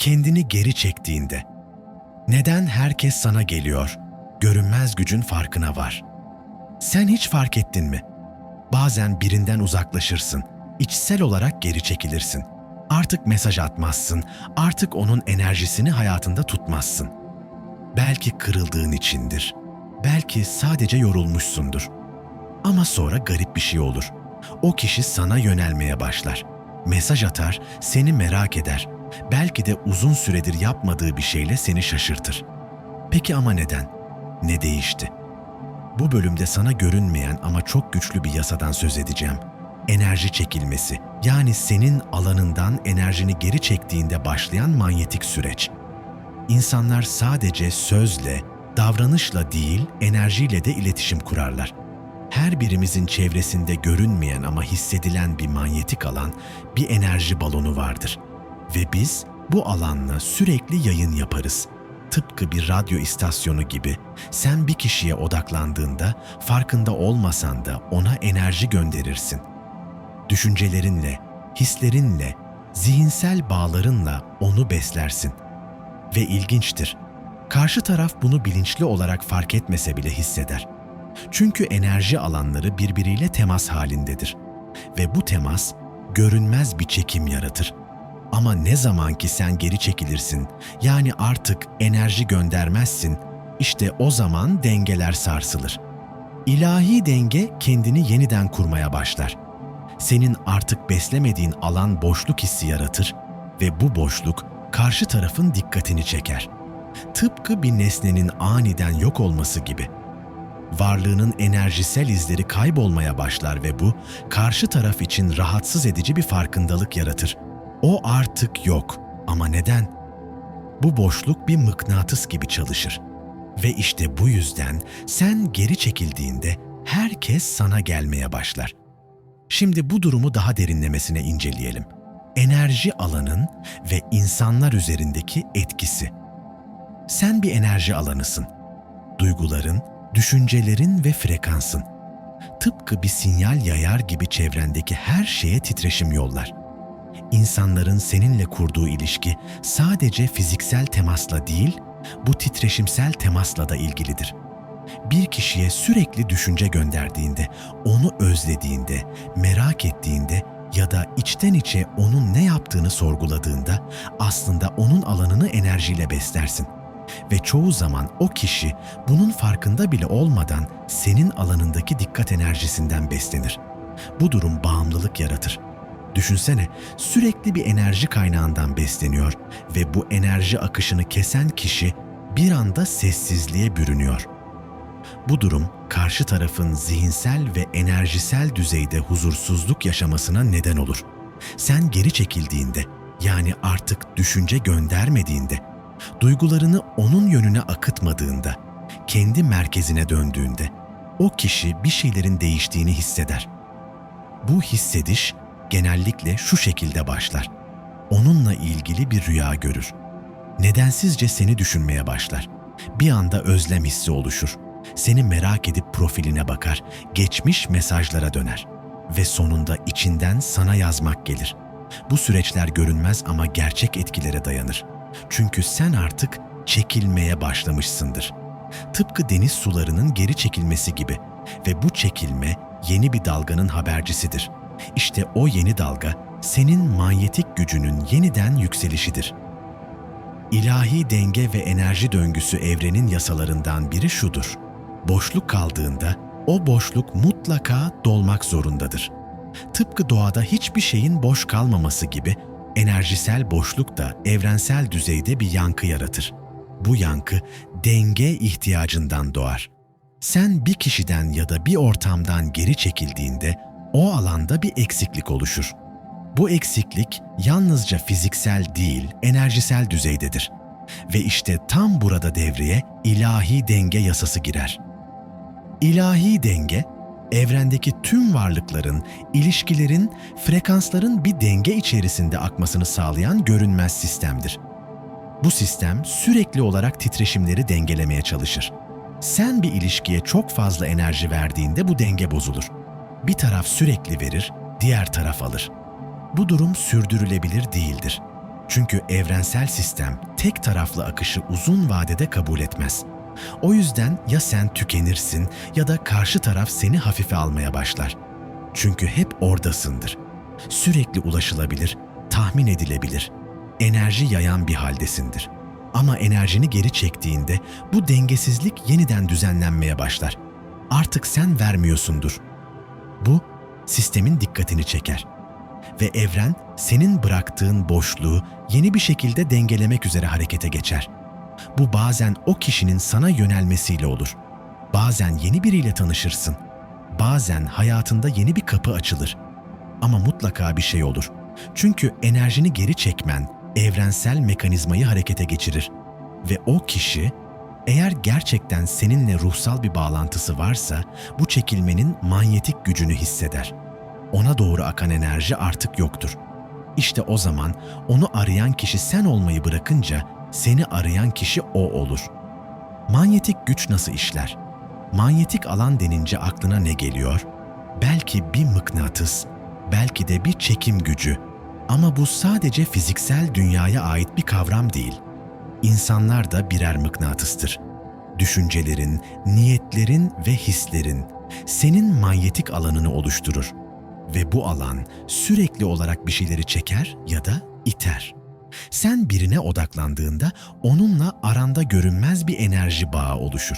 kendini geri çektiğinde. Neden herkes sana geliyor? Görünmez gücün farkına var. Sen hiç fark ettin mi? Bazen birinden uzaklaşırsın, içsel olarak geri çekilirsin. Artık mesaj atmazsın, artık onun enerjisini hayatında tutmazsın. Belki kırıldığın içindir, belki sadece yorulmuşsundur. Ama sonra garip bir şey olur. O kişi sana yönelmeye başlar. Mesaj atar, seni merak eder. Belki de uzun süredir yapmadığı bir şeyle seni şaşırtır. Peki ama neden? Ne değişti? Bu bölümde sana görünmeyen ama çok güçlü bir yasadan söz edeceğim. Enerji çekilmesi, yani senin alanından enerjini geri çektiğinde başlayan manyetik süreç. İnsanlar sadece sözle, davranışla değil, enerjiyle de iletişim kurarlar. Her birimizin çevresinde görünmeyen ama hissedilen bir manyetik alan, bir enerji balonu vardır. Ve biz bu alanla sürekli yayın yaparız. Tıpkı bir radyo istasyonu gibi sen bir kişiye odaklandığında farkında olmasan da ona enerji gönderirsin. Düşüncelerinle, hislerinle, zihinsel bağlarınla onu beslersin. Ve ilginçtir. Karşı taraf bunu bilinçli olarak fark etmese bile hisseder. Çünkü enerji alanları birbiriyle temas halindedir. Ve bu temas görünmez bir çekim yaratır. Ama ne zaman ki sen geri çekilirsin, yani artık enerji göndermezsin, işte o zaman dengeler sarsılır. İlahi denge kendini yeniden kurmaya başlar. Senin artık beslemediğin alan boşluk hissi yaratır ve bu boşluk karşı tarafın dikkatini çeker. Tıpkı bir nesnenin aniden yok olması gibi. Varlığının enerjisel izleri kaybolmaya başlar ve bu karşı taraf için rahatsız edici bir farkındalık yaratır. O artık yok. Ama neden? Bu boşluk bir mıknatıs gibi çalışır. Ve işte bu yüzden sen geri çekildiğinde herkes sana gelmeye başlar. Şimdi bu durumu daha derinlemesine inceleyelim. Enerji alanın ve insanlar üzerindeki etkisi. Sen bir enerji alanısın. Duyguların, düşüncelerin ve frekansın. Tıpkı bir sinyal yayar gibi çevrendeki her şeye titreşim yollar. İnsanların seninle kurduğu ilişki sadece fiziksel temasla değil, bu titreşimsel temasla da ilgilidir. Bir kişiye sürekli düşünce gönderdiğinde, onu özlediğinde, merak ettiğinde ya da içten içe onun ne yaptığını sorguladığında aslında onun alanını enerjiyle beslersin. Ve çoğu zaman o kişi bunun farkında bile olmadan senin alanındaki dikkat enerjisinden beslenir. Bu durum bağımlılık yaratır. Düşünsene sürekli bir enerji kaynağından besleniyor ve bu enerji akışını kesen kişi bir anda sessizliğe bürünüyor. Bu durum karşı tarafın zihinsel ve enerjisel düzeyde huzursuzluk yaşamasına neden olur. Sen geri çekildiğinde yani artık düşünce göndermediğinde, duygularını onun yönüne akıtmadığında, kendi merkezine döndüğünde o kişi bir şeylerin değiştiğini hisseder. Bu hissediş genellikle şu şekilde başlar. Onunla ilgili bir rüya görür. Nedensizce seni düşünmeye başlar. Bir anda özlem hissi oluşur. Seni merak edip profiline bakar, geçmiş mesajlara döner ve sonunda içinden sana yazmak gelir. Bu süreçler görünmez ama gerçek etkilere dayanır. Çünkü sen artık çekilmeye başlamışsındır. Tıpkı deniz sularının geri çekilmesi gibi ve bu çekilme yeni bir dalganın habercisidir. İşte o yeni dalga senin manyetik gücünün yeniden yükselişidir. İlahi denge ve enerji döngüsü evrenin yasalarından biri şudur. Boşluk kaldığında o boşluk mutlaka dolmak zorundadır. Tıpkı doğada hiçbir şeyin boş kalmaması gibi enerjisel boşluk da evrensel düzeyde bir yankı yaratır. Bu yankı denge ihtiyacından doğar. Sen bir kişiden ya da bir ortamdan geri çekildiğinde o alanda bir eksiklik oluşur. Bu eksiklik yalnızca fiziksel değil, enerjisel düzeydedir. Ve işte tam burada devreye ilahi denge yasası girer. İlahi denge, evrendeki tüm varlıkların, ilişkilerin, frekansların bir denge içerisinde akmasını sağlayan görünmez sistemdir. Bu sistem sürekli olarak titreşimleri dengelemeye çalışır. Sen bir ilişkiye çok fazla enerji verdiğinde bu denge bozulur. Bir taraf sürekli verir, diğer taraf alır. Bu durum sürdürülebilir değildir. Çünkü evrensel sistem tek taraflı akışı uzun vadede kabul etmez. O yüzden ya sen tükenirsin ya da karşı taraf seni hafife almaya başlar. Çünkü hep oradasındır. Sürekli ulaşılabilir, tahmin edilebilir. Enerji yayan bir haldesindir. Ama enerjini geri çektiğinde bu dengesizlik yeniden düzenlenmeye başlar. Artık sen vermiyorsundur. Bu sistemin dikkatini çeker ve evren senin bıraktığın boşluğu yeni bir şekilde dengelemek üzere harekete geçer. Bu bazen o kişinin sana yönelmesiyle olur. Bazen yeni biriyle tanışırsın. Bazen hayatında yeni bir kapı açılır. Ama mutlaka bir şey olur. Çünkü enerjini geri çekmen evrensel mekanizmayı harekete geçirir ve o kişi eğer gerçekten seninle ruhsal bir bağlantısı varsa bu çekilmenin manyetik gücünü hisseder. Ona doğru akan enerji artık yoktur. İşte o zaman onu arayan kişi sen olmayı bırakınca seni arayan kişi o olur. Manyetik güç nasıl işler? Manyetik alan denince aklına ne geliyor? Belki bir mıknatıs, belki de bir çekim gücü. Ama bu sadece fiziksel dünyaya ait bir kavram değil. İnsanlar da birer mıknatıstır. Düşüncelerin, niyetlerin ve hislerin senin manyetik alanını oluşturur ve bu alan sürekli olarak bir şeyleri çeker ya da iter. Sen birine odaklandığında onunla aranda görünmez bir enerji bağı oluşur.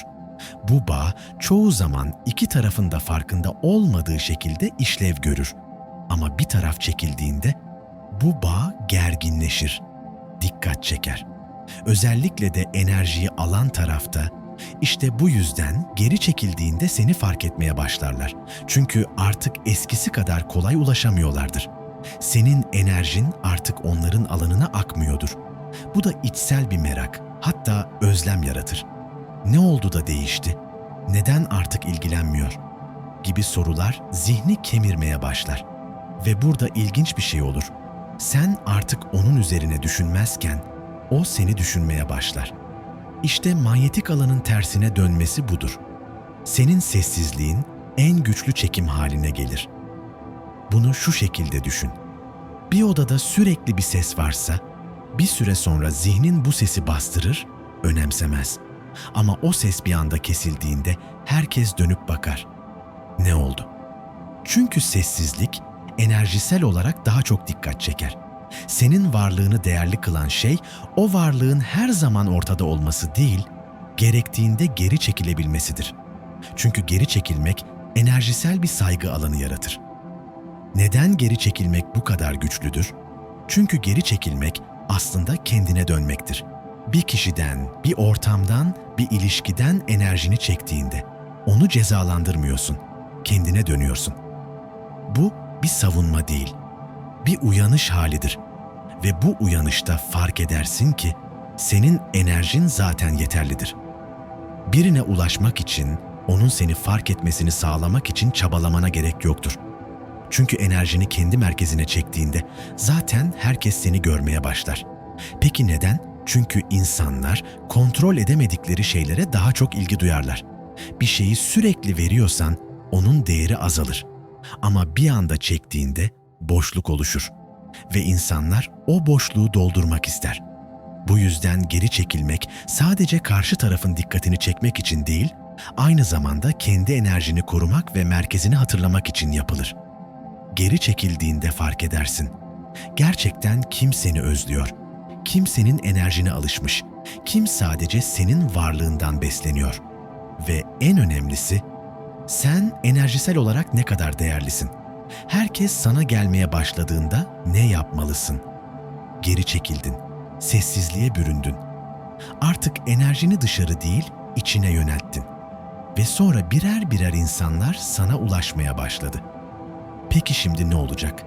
Bu bağ çoğu zaman iki tarafın da farkında olmadığı şekilde işlev görür. Ama bir taraf çekildiğinde bu bağ gerginleşir, dikkat çeker. Özellikle de enerjiyi alan tarafta işte bu yüzden geri çekildiğinde seni fark etmeye başlarlar. Çünkü artık eskisi kadar kolay ulaşamıyorlardır. Senin enerjin artık onların alanına akmıyordur. Bu da içsel bir merak, hatta özlem yaratır. Ne oldu da değişti? Neden artık ilgilenmiyor? Gibi sorular zihni kemirmeye başlar. Ve burada ilginç bir şey olur. Sen artık onun üzerine düşünmezken o seni düşünmeye başlar. İşte manyetik alanın tersine dönmesi budur. Senin sessizliğin en güçlü çekim haline gelir. Bunu şu şekilde düşün. Bir odada sürekli bir ses varsa, bir süre sonra zihnin bu sesi bastırır, önemsemez. Ama o ses bir anda kesildiğinde herkes dönüp bakar. Ne oldu? Çünkü sessizlik enerjisel olarak daha çok dikkat çeker. Senin varlığını değerli kılan şey o varlığın her zaman ortada olması değil, gerektiğinde geri çekilebilmesidir. Çünkü geri çekilmek enerjisel bir saygı alanı yaratır. Neden geri çekilmek bu kadar güçlüdür? Çünkü geri çekilmek aslında kendine dönmektir. Bir kişiden, bir ortamdan, bir ilişkiden enerjini çektiğinde onu cezalandırmıyorsun, kendine dönüyorsun. Bu bir savunma değil, bir uyanış halidir. Ve bu uyanışta fark edersin ki senin enerjin zaten yeterlidir. Birine ulaşmak için, onun seni fark etmesini sağlamak için çabalamana gerek yoktur. Çünkü enerjini kendi merkezine çektiğinde zaten herkes seni görmeye başlar. Peki neden? Çünkü insanlar kontrol edemedikleri şeylere daha çok ilgi duyarlar. Bir şeyi sürekli veriyorsan onun değeri azalır. Ama bir anda çektiğinde boşluk oluşur ve insanlar o boşluğu doldurmak ister. Bu yüzden geri çekilmek sadece karşı tarafın dikkatini çekmek için değil, aynı zamanda kendi enerjini korumak ve merkezini hatırlamak için yapılır. Geri çekildiğinde fark edersin. Gerçekten kim seni özlüyor? Kim senin enerjine alışmış? Kim sadece senin varlığından besleniyor? Ve en önemlisi, sen enerjisel olarak ne kadar değerlisin? Herkes sana gelmeye başladığında ne yapmalısın? Geri çekildin, sessizliğe büründün. Artık enerjini dışarı değil, içine yönelttin. Ve sonra birer birer insanlar sana ulaşmaya başladı. Peki şimdi ne olacak?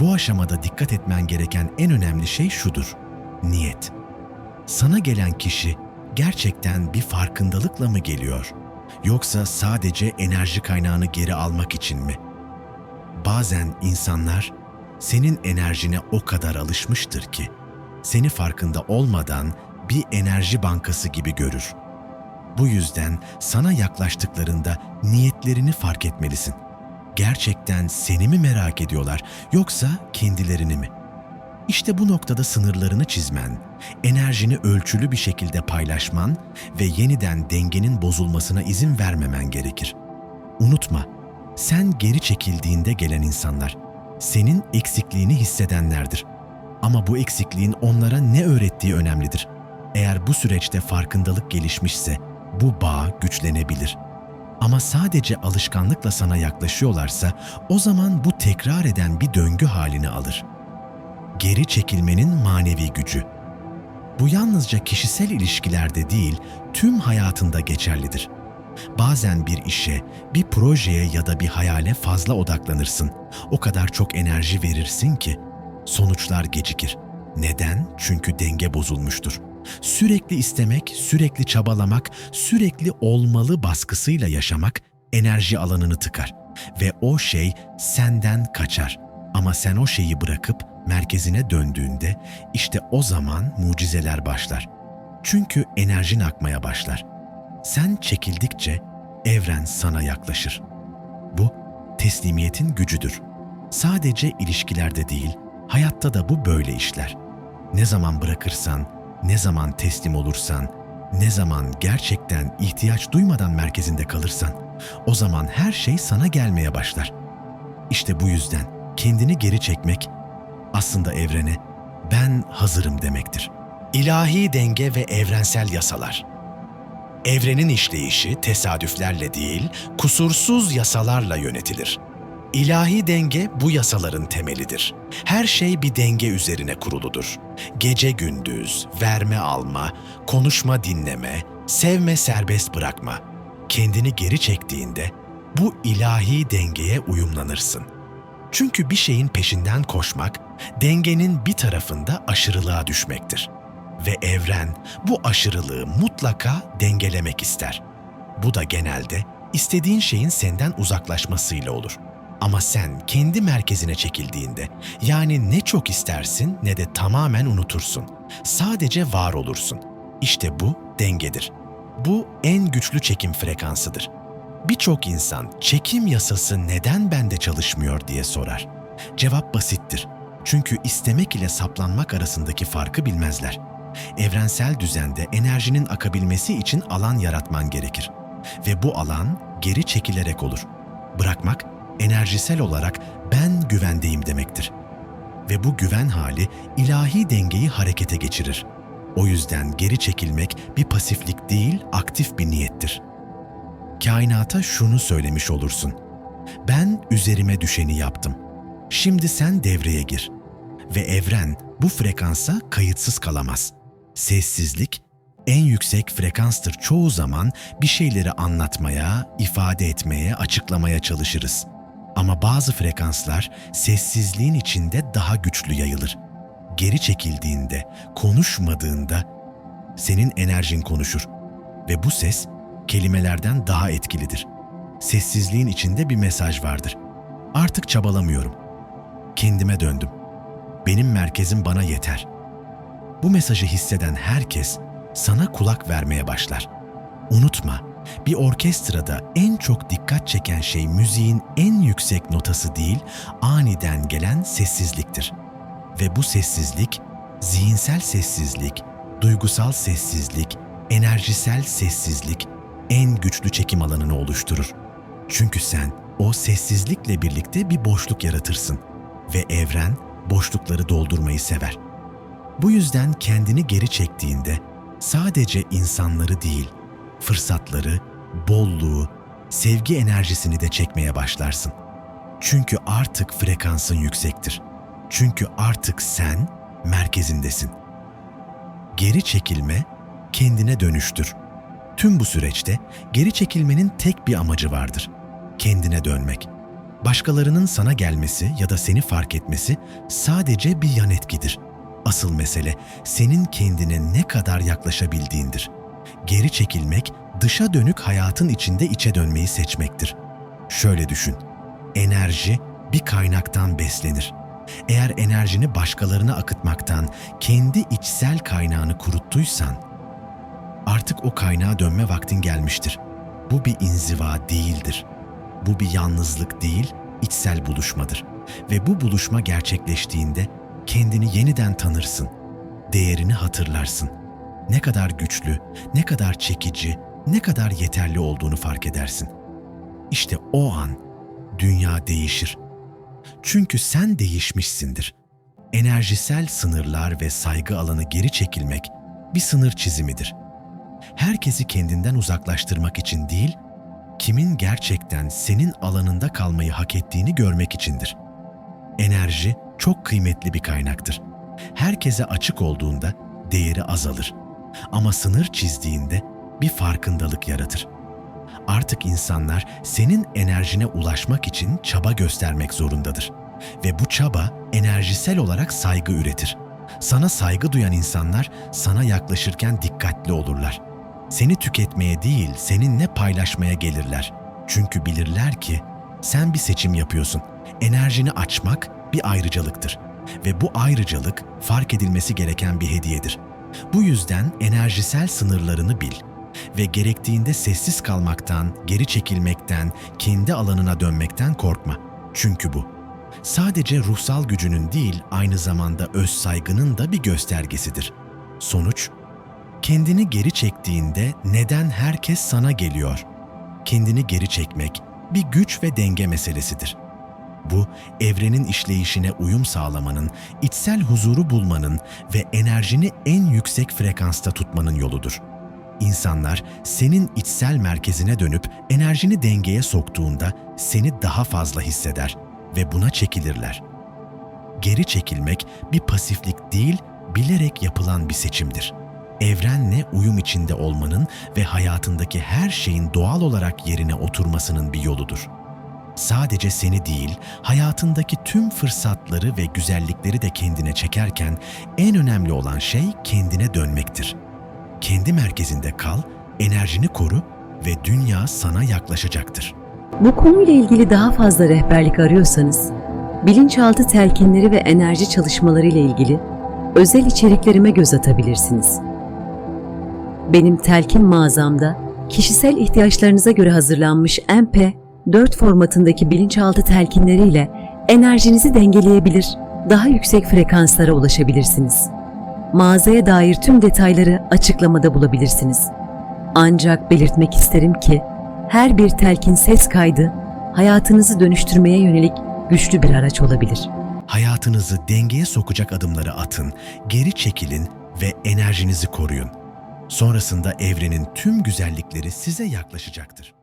Bu aşamada dikkat etmen gereken en önemli şey şudur. Niyet. Sana gelen kişi gerçekten bir farkındalıkla mı geliyor? Yoksa sadece enerji kaynağını geri almak için mi?'' Bazen insanlar senin enerjine o kadar alışmıştır ki seni farkında olmadan bir enerji bankası gibi görür. Bu yüzden sana yaklaştıklarında niyetlerini fark etmelisin. Gerçekten seni mi merak ediyorlar yoksa kendilerini mi? İşte bu noktada sınırlarını çizmen, enerjini ölçülü bir şekilde paylaşman ve yeniden dengenin bozulmasına izin vermemen gerekir. Unutma, sen geri çekildiğinde gelen insanlar senin eksikliğini hissedenlerdir. Ama bu eksikliğin onlara ne öğrettiği önemlidir. Eğer bu süreçte farkındalık gelişmişse bu bağ güçlenebilir. Ama sadece alışkanlıkla sana yaklaşıyorlarsa o zaman bu tekrar eden bir döngü halini alır. Geri çekilmenin manevi gücü. Bu yalnızca kişisel ilişkilerde değil, tüm hayatında geçerlidir. Bazen bir işe, bir projeye ya da bir hayale fazla odaklanırsın. O kadar çok enerji verirsin ki sonuçlar gecikir. Neden? Çünkü denge bozulmuştur. Sürekli istemek, sürekli çabalamak, sürekli olmalı baskısıyla yaşamak enerji alanını tıkar ve o şey senden kaçar. Ama sen o şeyi bırakıp merkezine döndüğünde işte o zaman mucizeler başlar. Çünkü enerjin akmaya başlar. Sen çekildikçe evren sana yaklaşır. Bu teslimiyetin gücüdür. Sadece ilişkilerde değil, hayatta da bu böyle işler. Ne zaman bırakırsan, ne zaman teslim olursan, ne zaman gerçekten ihtiyaç duymadan merkezinde kalırsan, o zaman her şey sana gelmeye başlar. İşte bu yüzden kendini geri çekmek aslında evrene ben hazırım demektir. İlahi denge ve evrensel yasalar. Evrenin işleyişi tesadüflerle değil, kusursuz yasalarla yönetilir. İlahi denge bu yasaların temelidir. Her şey bir denge üzerine kuruludur. Gece gündüz, verme alma, konuşma dinleme, sevme serbest bırakma. Kendini geri çektiğinde bu ilahi dengeye uyumlanırsın. Çünkü bir şeyin peşinden koşmak, dengenin bir tarafında aşırılığa düşmektir. Ve evren bu aşırılığı mutlaka dengelemek ister. Bu da genelde istediğin şeyin senden uzaklaşmasıyla olur. Ama sen kendi merkezine çekildiğinde, yani ne çok istersin ne de tamamen unutursun. Sadece var olursun. İşte bu dengedir. Bu en güçlü çekim frekansıdır. Birçok insan çekim yasası neden bende çalışmıyor diye sorar. Cevap basittir. Çünkü istemek ile saplanmak arasındaki farkı bilmezler. Evrensel düzende enerjinin akabilmesi için alan yaratman gerekir. Ve bu alan geri çekilerek olur. Bırakmak enerjisel olarak ben güvendeyim demektir. Ve bu güven hali ilahi dengeyi harekete geçirir. O yüzden geri çekilmek bir pasiflik değil, aktif bir niyettir. Kainata şunu söylemiş olursun. Ben üzerime düşeni yaptım. Şimdi sen devreye gir. Ve evren bu frekansa kayıtsız kalamaz. Sessizlik en yüksek frekanstır. Çoğu zaman bir şeyleri anlatmaya, ifade etmeye, açıklamaya çalışırız. Ama bazı frekanslar sessizliğin içinde daha güçlü yayılır. Geri çekildiğinde, konuşmadığında senin enerjin konuşur ve bu ses kelimelerden daha etkilidir. Sessizliğin içinde bir mesaj vardır. Artık çabalamıyorum. Kendime döndüm. Benim merkezim bana yeter. Bu mesajı hisseden herkes sana kulak vermeye başlar. Unutma, bir orkestrada en çok dikkat çeken şey müziğin en yüksek notası değil, aniden gelen sessizliktir. Ve bu sessizlik, zihinsel sessizlik, duygusal sessizlik, enerjisel sessizlik en güçlü çekim alanını oluşturur. Çünkü sen o sessizlikle birlikte bir boşluk yaratırsın ve evren boşlukları doldurmayı sever. Bu yüzden kendini geri çektiğinde sadece insanları değil, fırsatları, bolluğu, sevgi enerjisini de çekmeye başlarsın. Çünkü artık frekansın yüksektir. Çünkü artık sen merkezindesin. Geri çekilme kendine dönüştür. Tüm bu süreçte geri çekilmenin tek bir amacı vardır. Kendine dönmek. Başkalarının sana gelmesi ya da seni fark etmesi sadece bir yan etkidir. Asıl mesele senin kendine ne kadar yaklaşabildiğindir. Geri çekilmek, dışa dönük hayatın içinde içe dönmeyi seçmektir. Şöyle düşün. Enerji bir kaynaktan beslenir. Eğer enerjini başkalarına akıtmaktan kendi içsel kaynağını kuruttuysan, artık o kaynağa dönme vaktin gelmiştir. Bu bir inziva değildir. Bu bir yalnızlık değil, içsel buluşmadır. Ve bu buluşma gerçekleştiğinde kendini yeniden tanırsın. Değerini hatırlarsın. Ne kadar güçlü, ne kadar çekici, ne kadar yeterli olduğunu fark edersin. İşte o an dünya değişir. Çünkü sen değişmişsindir. Enerjisel sınırlar ve saygı alanı geri çekilmek bir sınır çizimidir. Herkesi kendinden uzaklaştırmak için değil, kimin gerçekten senin alanında kalmayı hak ettiğini görmek içindir. Enerji çok kıymetli bir kaynaktır. Herkese açık olduğunda değeri azalır. Ama sınır çizdiğinde bir farkındalık yaratır. Artık insanlar senin enerjine ulaşmak için çaba göstermek zorundadır. Ve bu çaba enerjisel olarak saygı üretir. Sana saygı duyan insanlar sana yaklaşırken dikkatli olurlar. Seni tüketmeye değil, seninle paylaşmaya gelirler. Çünkü bilirler ki sen bir seçim yapıyorsun. Enerjini açmak bir ayrıcalıktır ve bu ayrıcalık fark edilmesi gereken bir hediyedir. Bu yüzden enerjisel sınırlarını bil ve gerektiğinde sessiz kalmaktan, geri çekilmekten, kendi alanına dönmekten korkma. Çünkü bu sadece ruhsal gücünün değil, aynı zamanda öz saygının da bir göstergesidir. Sonuç, kendini geri çektiğinde neden herkes sana geliyor? Kendini geri çekmek bir güç ve denge meselesidir. Bu, evrenin işleyişine uyum sağlamanın, içsel huzuru bulmanın ve enerjini en yüksek frekansta tutmanın yoludur. İnsanlar senin içsel merkezine dönüp enerjini dengeye soktuğunda seni daha fazla hisseder ve buna çekilirler. Geri çekilmek bir pasiflik değil, bilerek yapılan bir seçimdir. Evrenle uyum içinde olmanın ve hayatındaki her şeyin doğal olarak yerine oturmasının bir yoludur sadece seni değil, hayatındaki tüm fırsatları ve güzellikleri de kendine çekerken en önemli olan şey kendine dönmektir. Kendi merkezinde kal, enerjini koru ve dünya sana yaklaşacaktır. Bu konuyla ilgili daha fazla rehberlik arıyorsanız, bilinçaltı telkinleri ve enerji çalışmaları ile ilgili özel içeriklerime göz atabilirsiniz. Benim telkin mağazamda kişisel ihtiyaçlarınıza göre hazırlanmış MP 4 formatındaki bilinçaltı telkinleriyle enerjinizi dengeleyebilir, daha yüksek frekanslara ulaşabilirsiniz. Mağazaya dair tüm detayları açıklamada bulabilirsiniz. Ancak belirtmek isterim ki her bir telkin ses kaydı hayatınızı dönüştürmeye yönelik güçlü bir araç olabilir. Hayatınızı dengeye sokacak adımları atın, geri çekilin ve enerjinizi koruyun. Sonrasında evrenin tüm güzellikleri size yaklaşacaktır.